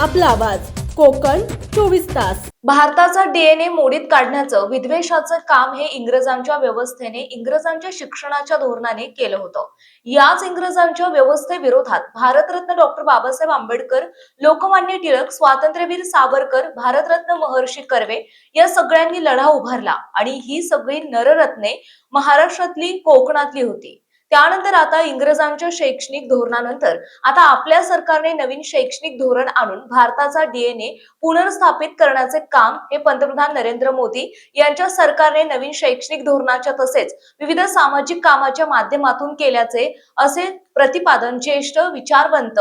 आपला आवाज. कोकण चोवीस तास. भारताचा डीएनए मोडीत काढण्याचं विद्वेषाचं काम हे इंग्रजांच्या व्यवस्थेने इंग्रजांच्या शिक्षणाच्या धोरणाने केलं होतं. याच इंग्रजांच्या व्यवस्थेविरोधात भारतरत्न डॉक्टर बाबासाहेब आंबेडकर लोकमान्य टिळक स्वातंत्र्यवीर सावरकर भारतरत्न महर्षी कर्वे या सगळ्यांनी लढा उभारला आणि ही सगळी नररत्ने महाराष्ट्रातली कोकणातली होती. त्यानंतर आता इंग्रजांच्या शैक्षणिक धोरणानंतर आता आपल्या सरकारने नवीन शैक्षणिक धोरण आणून भारताचा डीएनए पुनर्स्थापित करण्याचे काम हे पंतप्रधान नरेंद्र मोदी यांच्या सरकारने नवीन शैक्षणिक धोरणाच्या तसेच विविध सामाजिक कामाच्या माध्यमातून केल्याचे असे प्रतिपादन ज्येष्ठ विचारवंत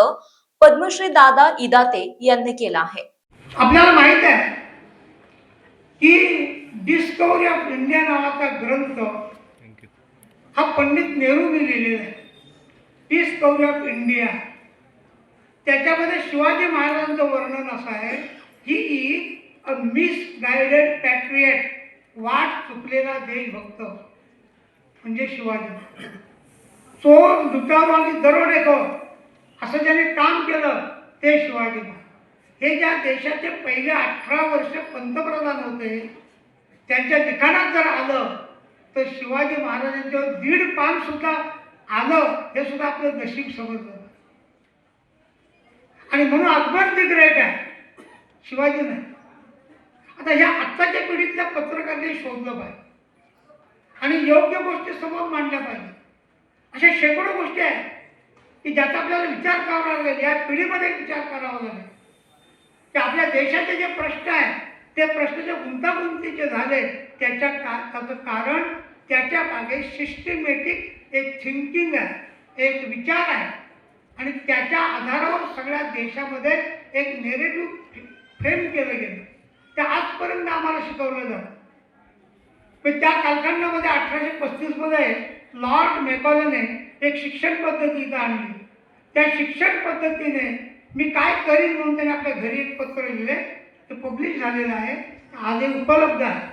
पद्मश्री दादा इदाते यांनी केलं आहे. आपल्याला माहीत आहे की डिस्कवरी ऑफ इंडिया नावाचा ग्रंथ हा पंडित नेहरूंनी लिहिलेला आहे. डिस्कवरी ऑफ इंडिया त्याच्यामध्ये शिवाजी महाराजांचं वर्णन असं आहे ही इज अ मिसगायडेड पॅट्रियट वाट चुकलेला देशभक्त. म्हणजे शिवाजी चोर लुटारू आणि दरोडेखोर असं ज्याने काम केलं ते शिवाजी हे ज्या देशाचे पहिले अठरा वर्ष पंतप्रधान होते त्यांच्या लिखाणात जर आलं तर शिवाजी महाराजांच्यावर दीड पान सुद्धा आलं हे सुद्धा आपलं नशीब समजलं. आणि म्हणून अकबर दी ग्रेट आहे. शिवाजी नाही. आता ह्या आत्ताच्या पिढीतल्या पत्रकारांनी शोधलं पाहिजे. आणि योग्य गोष्टी समोर मांडल्या पाहिजे. अशा शेकडो गोष्टी आहेत की ज्याचा आपल्याला विचार करावा लागेल या पिढीमध्ये विचार करावा लागेल. की आपल्या देशाचे जे प्रश्न आहेत ते प्रश्न जे गुंतागुंतीचे झाले. त्याच्या का त्याचं कारण त्याच्यामागे सिस्टमॅटिक एक थिंकिंग आहे एक विचार आहे. आणि त्याच्या आधारावर सगळ्या देशामध्ये एक नेरेटिव्ह फ्रेम केलं गेलं. ते आजपर्यंत आम्हाला शिकवलं जातं. पण त्या कालखंडामध्ये अठराशे पस्तीसमध्ये लॉर्ड मेकॉलने एक शिक्षण पद्धती इथं आणली. त्या शिक्षण पद्धतीने मी काय करीन म्हणून त्याने आपल्या घरी एक पत्र लिहिले. ते पब्लिश झालेलं आहे. आधी उपलब्ध आहे.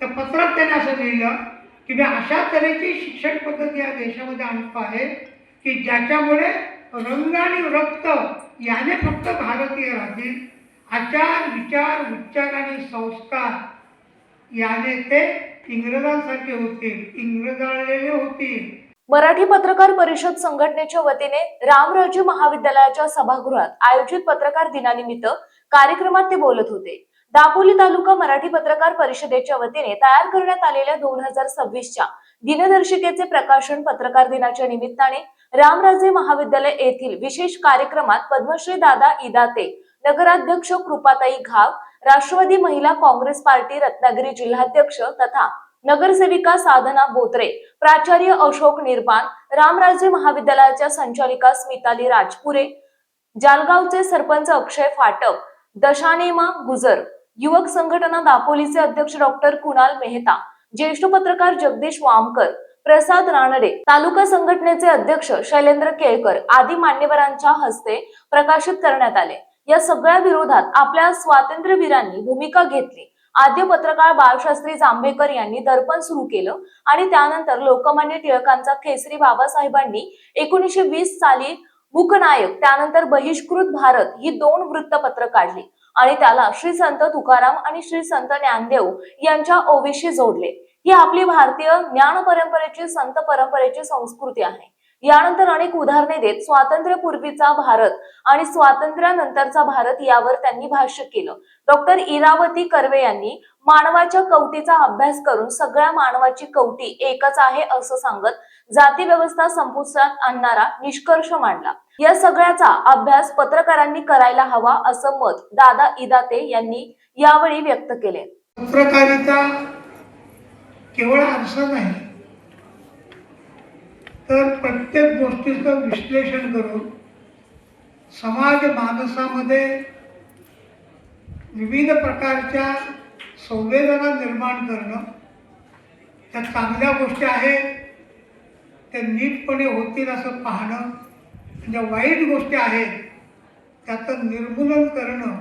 त्या पत्रात त्याने असं लिहिलं की मी अशा तऱ्हेची शिक्षण पद्धती या देशामध्ये आणतो आहे की ज्याच्यामुळे रंग आणि रक्त याने फक्त भारतीय राहतील. आचार विचार उच्चार आणि संस्कार याने ते इंग्रजांसारखे होतील इंग्रजाळलेले होतील. मराठी पत्रकार परिषद संघटनेच्या वतीने रामराजे महाविद्यालयाच्या सभागृहात आयोजित पत्रकार दिनानिमित्त कार्यक्रमात ते बोलत होते. दापोली तालुका मराठी पत्रकार परिषदेच्या वतीने तयार करण्यात आलेल्या दोन हजार सव्वीसच्या दिनदर्शिकेचे प्रकाशन पत्रकार दिनाच्या निमित्ताने रामराजे महाविद्यालय येथील विशेष कार्यक्रमात पद्मश्री दादा इदाते नगराध्यक्ष कृपाताई घाव राष्ट्रवादी महिला काँग्रेस पार्टी रत्नागिरी जिल्हाध्यक्ष तथा नगरसेविका साधना बोत्रे प्राचार्य अशोक निर्माण रामराजे महाविद्यालयाच्या संचालिका स्मिताली राजपुरे जालगावचे सरपंच अक्षय फाटक दशानेमा गुजर युवक संघटना दापोलीचे अध्यक्ष डॉक्टर कुणाल मेहता ज्येष्ठ पत्रकार जगदीश वामकर प्रसाद रानडे तालुका संघटनेचे अध्यक्ष शैलेंद्र केळकर आदी मान्यवरांच्या हस्ते प्रकाशित करण्यात आले. या सगळ्या विरोधात आपल्या स्वातंत्र्यवीरांनी भूमिका घेतली. आद्य पत्रकार बाळशास्त्री जांभेकर यांनी दर्पण सुरू केलं आणि त्यानंतर लोकमान्य टिळकांचा केसरी बाबासाहेबांनी एकोणीसशे वीस साली मुकनायक त्यानंतर बहिष्कृत भारत ही दोन वृत्तपत्र काढली आणि त्याला श्री संत तुकाराम आणि श्री संत ज्ञानदेव यांच्या ओवीशी जोडले. ही आपली भारतीय ज्ञान परंपरेची संत परंपरेची संस्कृती आहे. यानंतर अनेक उदाहरणे देत स्वातंत्र्यपूर्वीचा भारत आणि स्वातंत्र्यानंतरचा भारत यावर त्यांनी भाष्य केलं. डॉक्टर इरावती कर्वे यांनी मानवाच्या कवटीचा अभ्यास करून सगळ्या मानवाची कवटी एकच आहे असं सांगत जाती व्यवस्था संपुष्टात आणणारा निष्कर्ष मांडला. या सगळ्याचा अभ्यास पत्रकारांनी करायला हवा असं मत दादा इदाते यांनी यावेळी व्यक्त केले. पत्रकारिता केवळ असं नाही तर प्रत्येक गोष्टीचं विश्लेषण करून समाज मानसामध्ये विविध प्रकारच्या संवेदना निर्माण करणं त्या चांगल्या गोष्टी आहेत त्या नीटपणे होतील असं पाहणं ज्या वाईट गोष्टी आहेत त्याचं निर्मूलन करणं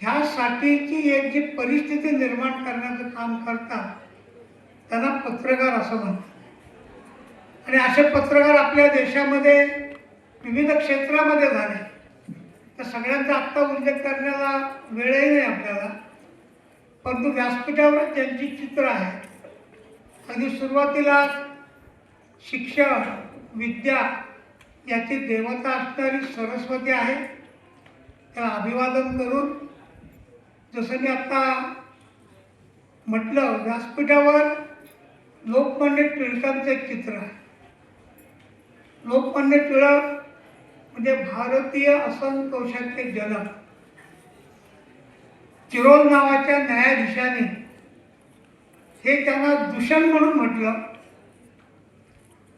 ह्यासाठीची एक जी परिस्थिती निर्माण करण्याचं काम करतात त्यांना पत्रकार असं म्हणतात. आणि असे पत्रकार आपल्या देशामध्ये विविध क्षेत्रामध्ये झाले. तर सगळ्यांचा आत्ता उल्लेख करण्याला वेळही नाही आपल्याला. परंतु व्यासपीठावर त्यांची चित्र आहे. अगदी सुरुवातीला शिक्षण विद्या याची देवता असणारी सरस्वती आहे. त्याला अभिवादन करून जसं मी आत्ता म्हटलं व्यासपीठावर लोकमान्य टिळकांचं एक चित्र आहे. लोकमान्य टिळक म्हणजे भारतीय असंतोषाचे जनक. चिरोल नावाच्या न्यायाधीशाने हे त्यांना दूषण म्हणून म्हटलं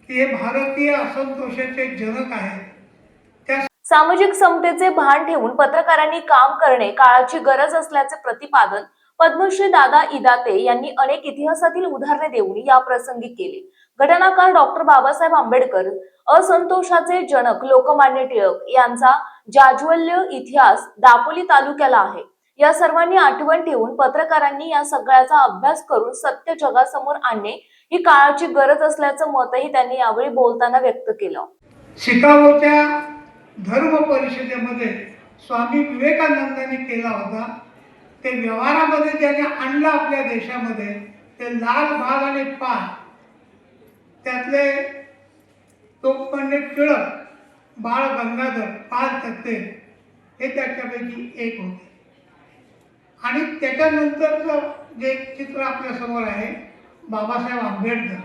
की हे भारतीय असंतोषाचे जनक आहेत. सामाजिक समतेचे भान ठेवून पत्रकारांनी काम करणे काळाची गरज असल्याचे प्रतिपादन पद्मश्री दादा इदाते यांनी अनेक इतिहासातील उदाहरणे देऊन या प्रसंगी केले. घटनाकार डॉक्टर बाबासाहेब आंबेडकर असंतोषाचे जनक लोकमान्य टिळक यांचा जाज्वल्य इतिहास दापोली तालुक्याला आहे. या सर्वांनी आठवण ठेवून पत्रकारांनी या सगळ्याचा अभ्यास करून सत्य जगासमोर आणणे ही काळाची गरज असल्याचं मतही त्यांनी यावेळी बोलताना व्यक्त केलं. शिकागोच्या धर्म परिषदेमध्ये स्वामी विवेकानंदांनी केला होता. ते व्यवहारामध्ये ज्याने आणलं आपल्या देशामध्ये. ते लाल भाग आणि पान. त्यातले लोकमान्य टिळक बाळ गंगाधर पाल तत्ते हे त्याच्यापैकी एक होते. आणि त्याच्यानंतरचं जे चित्र आपल्यासमोर आहे बाबासाहेब आंबेडकर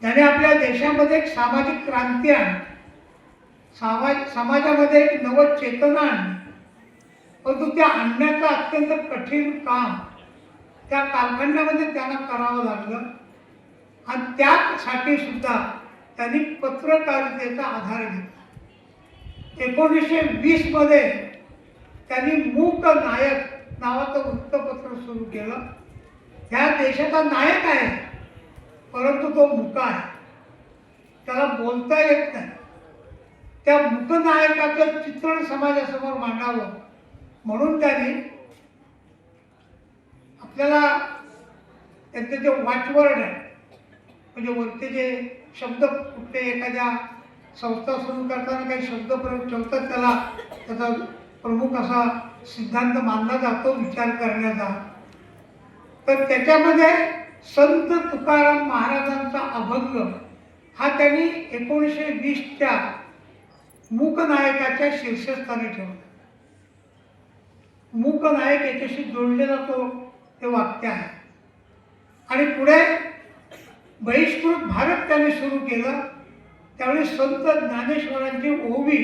त्याने आपल्या देशामध्ये एक सामाजिक क्रांती आणली. सामाज समाजामध्ये एक नवं चेतना आणली. परंतु त्या आणण्याचं अत्यंत कठीण काम त्या कालखंडामध्ये त्यांना करावं लागलं. आणि त्यासाठी सुद्धा त्यांनी पत्रकारितेचा आधार घेतला. एकोणीसशे वीसमध्ये त्यांनी मूक नायक नावाचं वृत्तपत्र सुरू केलं. ह्या देशाचा नायक आहे परंतु तो मुका आहे. त्याला बोलता येत नाही. त्या मुकनायकाचं चित्रण समाजासमोर मांडावं म्हणून त्यांनी आपल्याला त्यांचं जे वाचवर्ड आहे म्हणजे वरचे जे शब्द कुठे एखाद्या संस्था सुरू करताना काही शब्द प्रयोग ठेवतात त्याला त्याचा प्रमुख असा सिद्धांत मानला जातो विचार करण्याचा. तर त्याच्यामध्ये संत तुकाराम महाराजांचा अभंग हा त्यांनी एकोणीसशे वीसच्या मूकनायकाच्या शीर्षस्थानी ठेवला. मूकनायक याच्याशी जोडलेला तो ते वाक्य आहे. आणि पुढे बहिष्कृत भारत त्याने सुरू केला. त्यावेळी संत ज्ञानेश्वरांची ओवी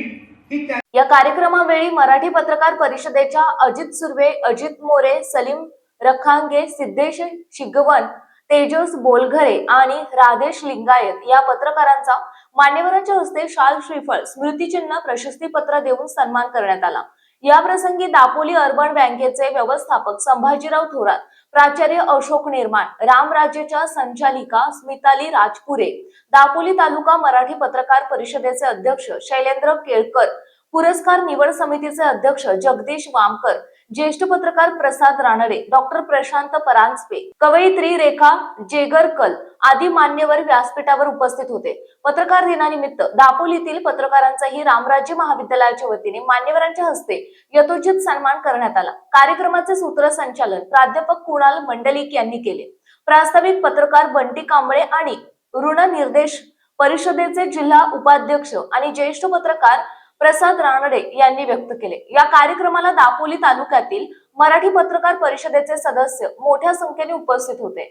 ही त्या या कार्यक्रमावेळी मराठी पत्रकार परिषदेच्या अजित सुर्वे अजित मोरे सलीम रखांगे सिद्धेश शिगवन तेजस बोलघरे आणि राधेश लिंगायत या पत्रकारांचा मान्यवरांच्या हस्ते शाल श्रीफळ स्मृतिचिन्ह प्रशस्ती पत्र देऊन सन्मान करण्यात आला. या प्रसंगी दापोली अर्बन बँकेचे व्यवस्थापक संभाजीराव थोरात प्राचार्य अशोक निर्माण रामराज्याच्या संचालिका स्मिताली राजपुरे दापोली तालुका मराठी पत्रकार परिषदेचे अध्यक्ष शैलेंद्र केळकर पुरस्कार निवड समितीचे अध्यक्ष जगदीश वामकर ज्येष्ठ पत्रकार प्रसाद रानडे डॉक्टर प्रशांत परांजपे कवयित्री रेखा जेगरकल आदी मान्यवर व्यासपीठावर उपस्थित होते. पत्रकार दिनानिमित्त दापोलीतील पत्रकारांचाही रामराज्य महाविद्यालयाच्या वतीने मान्यवरांच्या हस्ते यथोचित सन्मान करण्यात आला. कार्यक्रमाचे सूत्रसंचालन प्राध्यापक कुणाल मंडलिक यांनी केले. प्रास्ताविक पत्रकार बंटी कांबळे आणि ऋण निर्देश परिषदेचे जिल्हा उपाध्यक्ष आणि ज्येष्ठ पत्रकार प्रसाद रानडे यांनी व्यक्त केले. या कार्यक्रमाला दापोली तालुक्यातील मराठी पत्रकार परिषदेचे सदस्य मोठ्या संख्येने उपस्थित होते.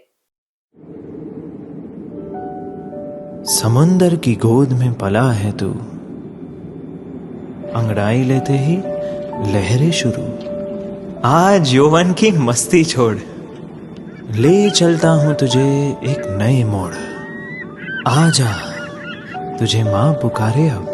समंदर की गोद में पला है तू। अंगड़ाई लेते ही लहरें शुरू। आज यौवन की मस्ती छोड़। ले चलता हूँ तुझे एक नए मोड़। आ जा, तुझे माँ पुकारे अब।